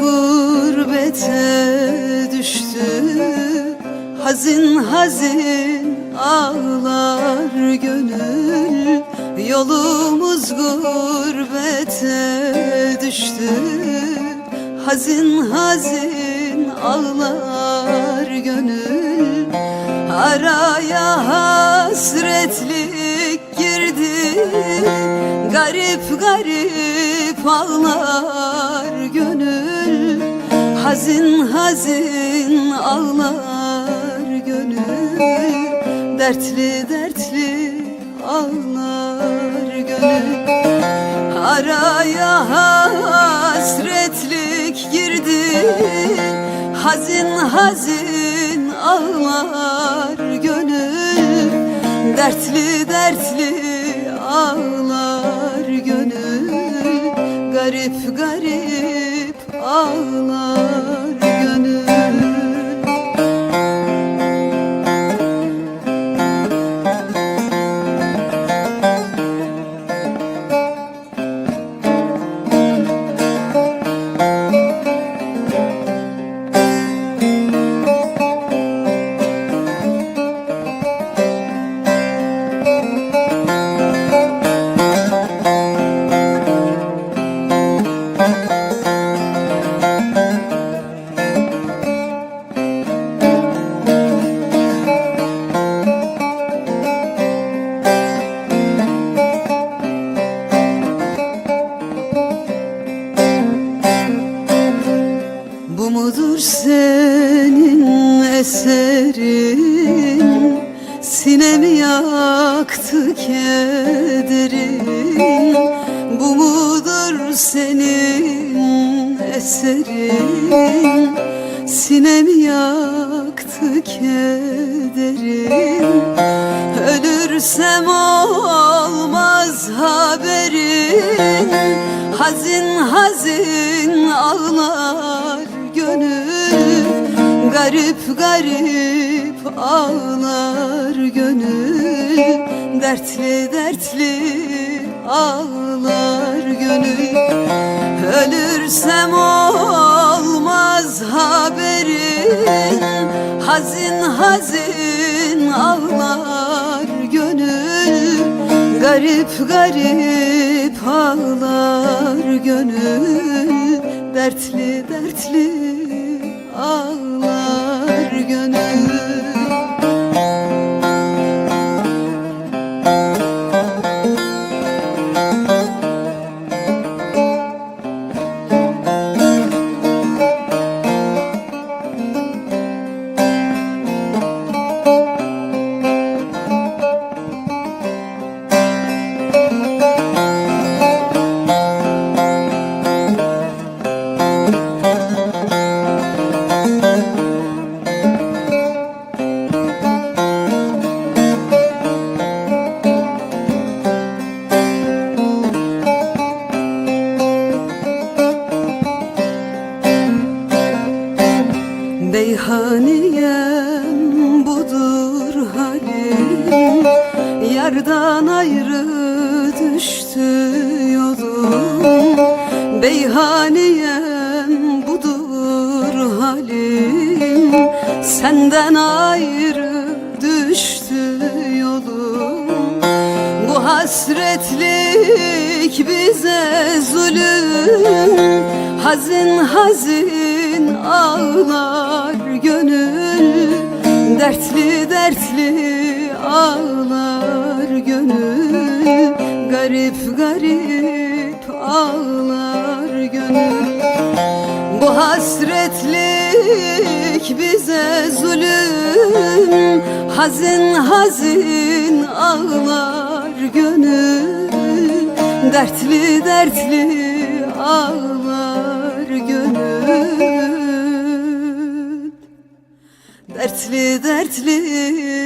gurbete düştü. Hazin hazin ağlar gönül. Yolumuz gurbete düştü. Hazin hazin ağlar gönül. Araya hasretlik girdi. Garip garip ağlar Hazin hazin ağlar gönül. Dertli dertli ağlar gönül. Araya hasretlik girdi. Hazin hazin ağlar gönül. Dertli dertli ağlar gönül. Garip garip ağlar mudur senin eserin? Sinemi yaktı kederin. Bu mudur senin eserin? Sinemi yaktı kederin. Ölürsem olmaz haberin. Hazin hazin ağlar gönül Garip garip ağlar gönül. Dertli dertli ağlar gönül. Ölürsem olmaz haberin Hazin hazin ağlar gönül. Garip garip ağlar gönül Dertli dertli ağlar Beyhaniyem budur halim. Yardan ayrı düştü yolum. Beyhaniyem budur halim. Senden ayrı düştü yolum. Bu hasretlik bize zulüm. Hazin hazin ağlar gönül Dertli dertli ağlar gönül. Garip garip ağlar gönül. Bu hasretlik bize zulüm. Hazin hazin ağlar gönül. Dertli dertli ağlar Dertli dertli